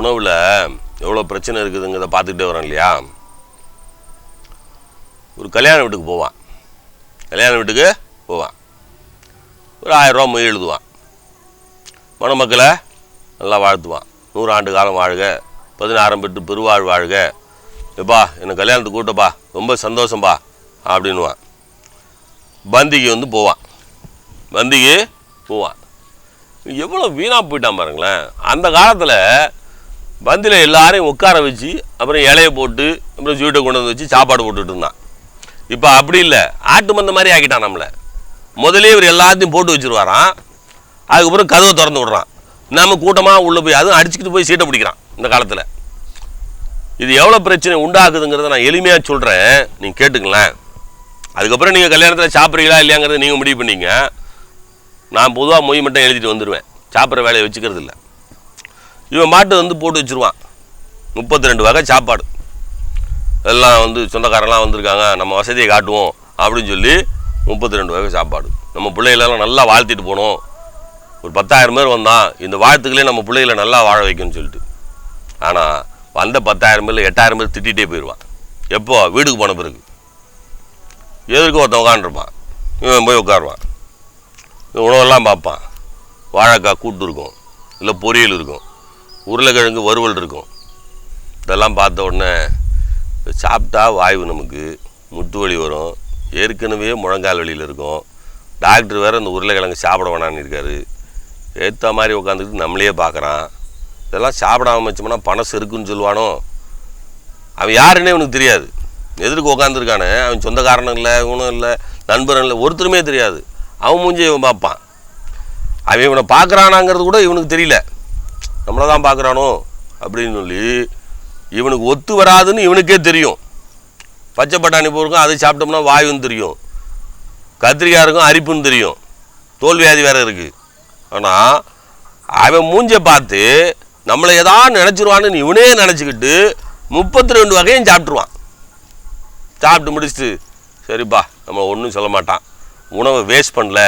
உணவில் எவ்வளோ பிரச்சனை இருக்குதுங்கிறத பார்த்துக்கிட்டே வரோம் இல்லையா? ஒரு கல்யாண வீட்டுக்கு போவான். கல்யாண வீட்டுக்கு போவான். ஒரு ஆயிரரூவா மொய் எழுதுவான். மணமக்களை நல்லா வாழ்த்துவான். நூறு ஆண்டு காலம் வாழ்க. பதினாயிரம் பெற்று பெருவாழ் வாழ்க. எப்பா என்னை கல்யாணத்துக்கு கூட்டப்பா ரொம்ப சந்தோஷம்பா அப்படின்னுவான். பந்திக்கு வந்து போவான். பந்திக்கு போவான். எவ்வளோ வீணாக போயிட்டான் பாருங்களேன். அந்த காலத்தில் பந்தியில் எல்லாரையும் உட்கார வச்சு அப்புறம் இலையை போட்டு அப்புறம் ஸ்வீட்டை கொண்டு வந்து வச்சு சாப்பாடு போட்டுட்டு இருந்தான். இப்போ அப்படி இல்லை. ஆட்டு மந்த மாதிரி ஆக்கிட்டான் நம்மளை. முதலே இவர் எல்லாத்தையும் போட்டு வச்சிருவாராம். அதுக்கப்புறம் கதவை திறந்து விடுறான். நம்ம கூட்டமாக உள்ளே போய் அதுவும் அடிச்சுக்கிட்டு போய் சீட்டை பிடிக்கிறான் இந்த காலத்தில். இது எவ்வளோ பிரச்சனை உண்டாக்குதுங்கிறத நான் எளிமையாக சொல்கிறேன் நீங்கள் கேட்டுக்கலாம் அதுக்கப்புறம் நீங்கள் கல்யாணத்தில் சாப்பிட்றீங்களா இல்லையாங்கிறத நீங்கள் முடிவு பண்ணிங்க. நான் பொதுவாக மொய் மட்டும் எழுதிட்டு வந்துடுவேன் சாப்பிட்ற வேலையை வச்சுக்கிறது இல்லை இவன் மாட்டு வந்து போட்டு வச்சுருவான். முப்பத்தி ரெண்டு வகை சாப்பாடு. எல்லாம் வந்து சொந்தக்காரங்களாம் வந்திருக்காங்க நம்ம வசதியை காட்டுவோம் அப்படின்னு சொல்லி முப்பத்தி ரெண்டு வகை சாப்பாடு. நம்ம பிள்ளைகளெல்லாம் நல்லா வாழ்த்திட்டு போனோம் ஒரு பத்தாயிரம் பேர் வந்தான் இந்த வாழ்த்துக்களே நம்ம பிள்ளைகளை நல்லா வாழ வைக்கணும்னு சொல்லிட்டு. ஆனால் வந்த பத்தாயிரம் பேர் எட்டாயிரம் பேர் திட்டிகிட்டே போயிடுவான். எப்போ? வீட்டுக்கு போன பிறகு. எதிர்க்க ஒருத்தன் உட்காந்துருப்பான் இவன் போய் உட்காருவான். இவன் உணவெல்லாம் பார்ப்பான். வாழைக்காய் கூட்டு இருக்கும். இல்லை பொரியல் இருக்கும். உருளைக்கிழங்கு வறுவல் இருக்கும். இதெல்லாம் பார்த்த உடனே சாப்பிட்டா வாய்வு நமக்கு முட்டு வலி வரும். ஏற்கனவே முழங்கால் வலியில் இருக்கும். டாக்டர் வேறு இந்த உருளைக்கிழங்கு சாப்பிட வேணான்னு இருக்காரு. ஏற்ற மாதிரி உட்காந்துக்கிட்டு நம்மளையே பார்க்குறான். இதெல்லாம் சாப்பிடாம வச்சோம்னா பணம் செருக்குன்னு சொல்லுவானோ? அவன் யாருன்னே அவனுக்கு தெரியாது. எதிர்க்கு உட்காந்துருக்கானே அவன் சொந்தக்காரனும் இல்லை இவனும் இல்லை நண்பரும் இல்லை ஒருத்தருமே தெரியாது. அவன் மூஞ்சி இவன் பார்ப்பான். அவன் இவனை பார்க்குறானாங்கிறது கூட இவனுக்கு தெரியல. நம்மளை தான் பார்க்குறானோ அப்படின்னு சொல்லி இவனுக்கு ஒத்து வராதுன்னு இவனுக்கே தெரியும். பச்சை பட்டாணி போருக்கும் அதை சாப்பிட்டோம்னா வாயுன்னு தெரியும். கத்திரிக்காய் இருக்கும் அரிப்புன்னு தெரியும். தோல்வியாதி வேறு இருக்குது ஆனால் அவன் மூஞ்ச பார்த்து நம்மளை ஏதாவது நினச்சிருவான்னு இவனே நினச்சிக்கிட்டு முப்பத்தி ரெண்டு வகையும் சாப்பிட்ருவான் சாப்பிட்டு முடிச்சுட்டு சரிப்பா நம்ம ஒன்றும் சொல்ல மாட்டான். உணவை வேஸ்ட் பண்ணல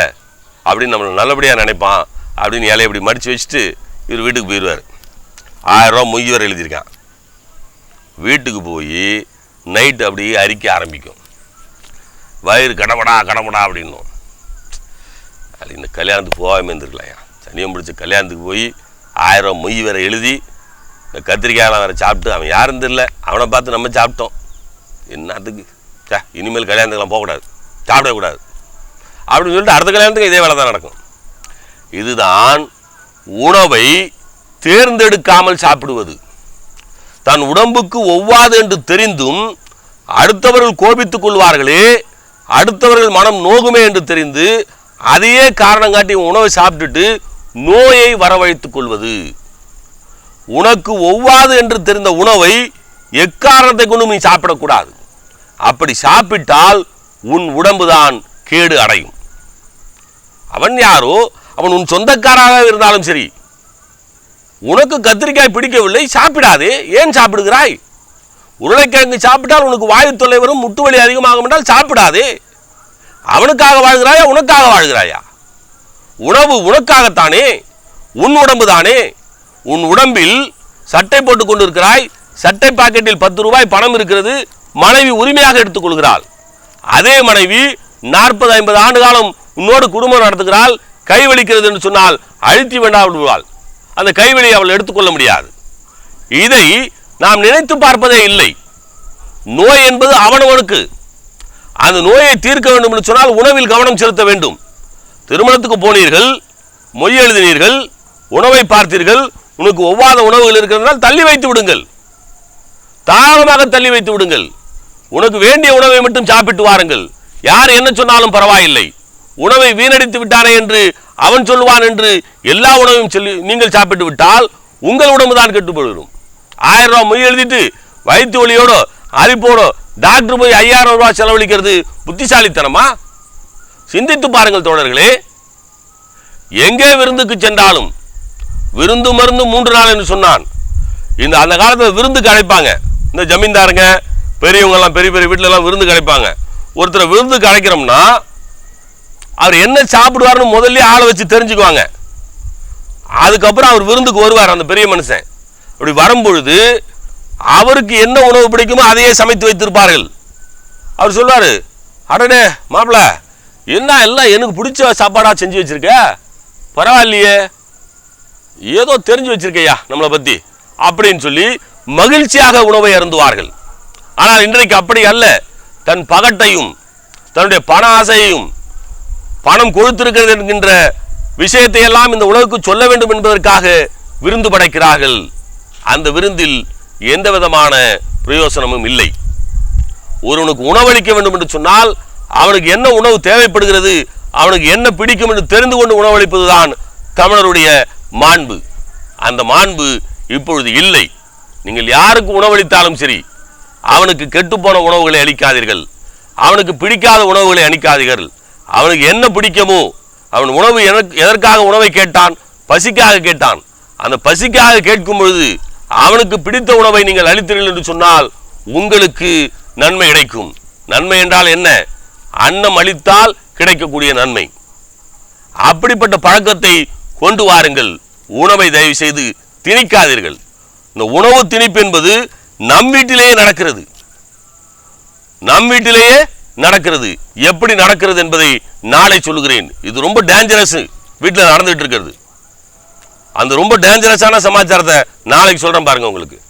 அப்படின்னு நம்மளை நல்லபடியாக நினைப்பான் அப்படின்னு இலையை இப்படி மடித்து வச்சுட்டு இவர் வீட்டுக்கு போயிடுவார். ஆயிரரூவா மொய் வரை எழுதியிருக்கான். வீட்டுக்கு போய் நைட்டு அப்படியே அரிக்க ஆரம்பிக்கும். வயிறு கடமடா கடமடா அப்படின்னும். அது இந்த கல்யாணத்துக்கு போகாமல் இருந்திருக்கலையா? சனியம் பிடிச்ச கல்யாணத்துக்கு போய் ஆயிரம் மொய் வேற எழுதி இந்த கத்திரிக்காயெல்லாம் வேறு சாப்பிட்டு அவன் யாரும் தெரில அவனை பார்த்து நம்ம சாப்பிட்டோம். என்னத்துக்கு? சே இனிமேல் கல்யாணத்துக்கெல்லாம் போகக்கூடாது. சாப்பிடக்கூடாது. அப்படின்னு சொல்லிட்டு அடுத்த கல்யாணத்துக்கு இதே வேலை தான் நடக்கும். இதுதான் உணவை தேர்ந்தெடுக்காமல் சாப்பிடுவது. தன் உடம்புக்கு ஒவ்வாது என்று தெரிந்தும் அடுத்தவர்கள் கோபித்துக் கொள்வார்களே அடுத்தவர்கள் மனம் நோகுமே என்று தெரிந்து அதையே காரணம் காட்டி உணவை சாப்பிட்டுட்டு நோயை வரவழைத்துக் கொள்வது. உனக்கு ஒவ்வாது என்று தெரிந்த உணவை எக்காரணத்தை கொண்டும் நீ சாப்பிடக்கூடாது. அப்படி சாப்பிட்டால் உன் உடம்புதான் கேடு அடையும். அவன் யாரோ அவன் உன் சொந்தக்காராக இருந்தாலும் சரி. உனக்கு கத்திரிக்காய் பிடிக்கவில்லை சாப்பிடாதே. ஏன் சாப்பிடுகிறாய்? உருளைக்கிழங்கு சாப்பிட்டால் உனக்கு வாயு தொல்லை வரும் முட்டு வலி அதிகமாகும் என்றால் சாப்பிடாதே. அவனுக்காக வாழ்கிறாயா உனக்காக வாழ்கிறாயா? உணவு உனக்காகத்தானே உன் உடம்பு தானே. உன் உடம்பில் சட்டை போட்டுக் கொண்டிருக்கிறாய் சட்டை பாக்கெட்டில் பத்து ரூபாய் பணம் இருக்கிறது மனைவி உரிமையாக எடுத்துக்கொள்கிறாள் அதே மனைவி நாற்பது ஐம்பது ஆண்டு காலம் உன்னோடு குடும்பம் நடத்துகிறாள் கை வலிக்கிறது என்று சொன்னால் அழுத்தி வேண்டாம் விடுவாள். அந்த கைவலியை அவள் எடுத்துக்கொள்ள முடியாது. இதை நாம் நினைத்து பார்ப்பதே இல்லை. நோய் என்பது அவனவனுக்கு. அந்த நோயை தீர்க்க வேண்டும் என்று சொன்னால் உணவில் கவனம் செலுத்த வேண்டும். திருமணத்துக்கு போனீர்கள் மொய் எழுதினீர்கள் உணவை பார்த்தீர்கள் உனக்கு ஒவ்வாத உணவுகள் இருக்கிறதால் தள்ளி வைத்து விடுங்கள். தாராளமாக தள்ளி வைத்து விடுங்கள். உனக்கு வேண்டிய உணவை மட்டும் சாப்பிட்டு வாருங்கள். யார் என்ன சொன்னாலும் பரவாயில்லை. உணவை வீணடித்து விட்டானே என்று அவன் சொல்லுவான் என்று எல்லா உணவையும் சொல்லி நீங்கள் சாப்பிட்டு விட்டால் உங்கள் உடம்பு தான் கெட்டு போயிடும் ஆயிரம் ரூபாய் மொய் எழுதிட்டு வயிற்று வலியோட அரிப்போட டாக்டர் போய் ஐயாயிரம் ரூபாய் செலவழிக்கிறது புத்திசாலித்தனமா? சிந்தித்து பாருங்கள் தோழர்களே. எங்கே விருந்துக்கு சென்றாலும் விருந்து மருந்து மூன்று நாள் என்று சொன்னான். இந்த அந்த காலத்தில் விருந்துக்கு அழைப்பாங்க. இந்த ஜமீன்தாருங்க பெரியவங்கெல்லாம் பெரிய பெரிய வீட்டிலலாம் விருந்து கிடைப்பாங்க ஒருத்தரை விருந்துக்கு அழைக்கிறோம்னா அவர் என்ன சாப்பிடுவாருன்னு முதல்ல ஆளை வச்சு தெரிஞ்சுக்குவாங்க. அதுக்கப்புறம் அவர் விருந்துக்கு வருவார் அந்த பெரிய மனுஷன். அப்படி வரும்பொழுது அவருக்கு என்ன உணவு பிடிக்குமோ அதையே சமைத்து வைத்திருப்பார்கள். அவர் சொல்வார் அடனே மாப்பிள என்ன எல்லாம் எனக்கு பிடிச்ச சாப்பாடாக செஞ்சு வச்சிருக்க? பரவாயில்லையே. ஏதோ தெரிஞ்சு வச்சுருக்கையா நம்மளை பற்றி அப்படின்னு சொல்லி மகிழ்ச்சியாக உணவை அருந்துவார்கள். ஆனால் இன்றைக்கு அப்படி அல்ல. தன் பகட்டையும் தன்னுடைய பண ஆசையையும் பணம் கொடுத்திருக்கிறது என்கின்ற விஷயத்தை எல்லாம் இந்த உலகுக்கு சொல்ல வேண்டும் என்பதற்காக விருந்து படைக்கிறார்கள். அந்த விருந்தில் எந்த விதமான பிரயோசனமும் இல்லை. ஒருவனுக்கு உணவளிக்க வேண்டும் என்று சொன்னால் அவனுக்கு என்ன உணவு தேவைப்படுகிறது அவனுக்கு என்ன பிடிக்கும் என்று தெரிந்து கொண்டு உணவளிப்பதுதான் தமிழருடைய மாண்பு. அந்த மாண்பு இப்பொழுது இல்லை. நீங்கள் யாருக்கு உணவளித்தாலும் சரி அவனுக்கு கெட்டுப்போன உணவுகளை அளிக்காதீர்கள். அவனுக்கு பிடிக்காத உணவுகளை அளிக்காதீர்கள் அவனுக்கு என்ன பிடிக்குமோ அவன் உணவு எதற்காக உணவை கேட்டான்? பசிக்காக கேட்டான். அந்த பசிக்காக கேட்கும் பொழுது அவனுக்கு பிடித்த உணவை நீங்கள் அளித்தீர்கள் என்று சொன்னால் உங்களுக்கு நன்மை கிடைக்கும். நன்மை என்றால் என்ன? அன்னம் அளித்தால் கிடைக்கக்கூடிய நன்மை. அப்படிப்பட்ட பழக்கத்தை கொண்டு வாருங்கள். உணவை தயவு செய்து திணிக்காதீர்கள். இந்த உணவு திணிப்பு என்பது நம் வீட்டிலேயே நடக்கிறது. நம் வீட்டிலேயே நடக்கிறது? எப்படி நடக்கிறது என்பதை நாளை சொல்லுகிறேன். இது ரொம்ப டேஞ்சரஸ் வீட்டில் நடந்துகிட்டு இருக்கிறது. அந்த ரொம்ப டேஞ்சரஸான சமாச்சாரத்தை நாளைக்கு சொல்கிறேன் பாருங்க உங்களுக்கு.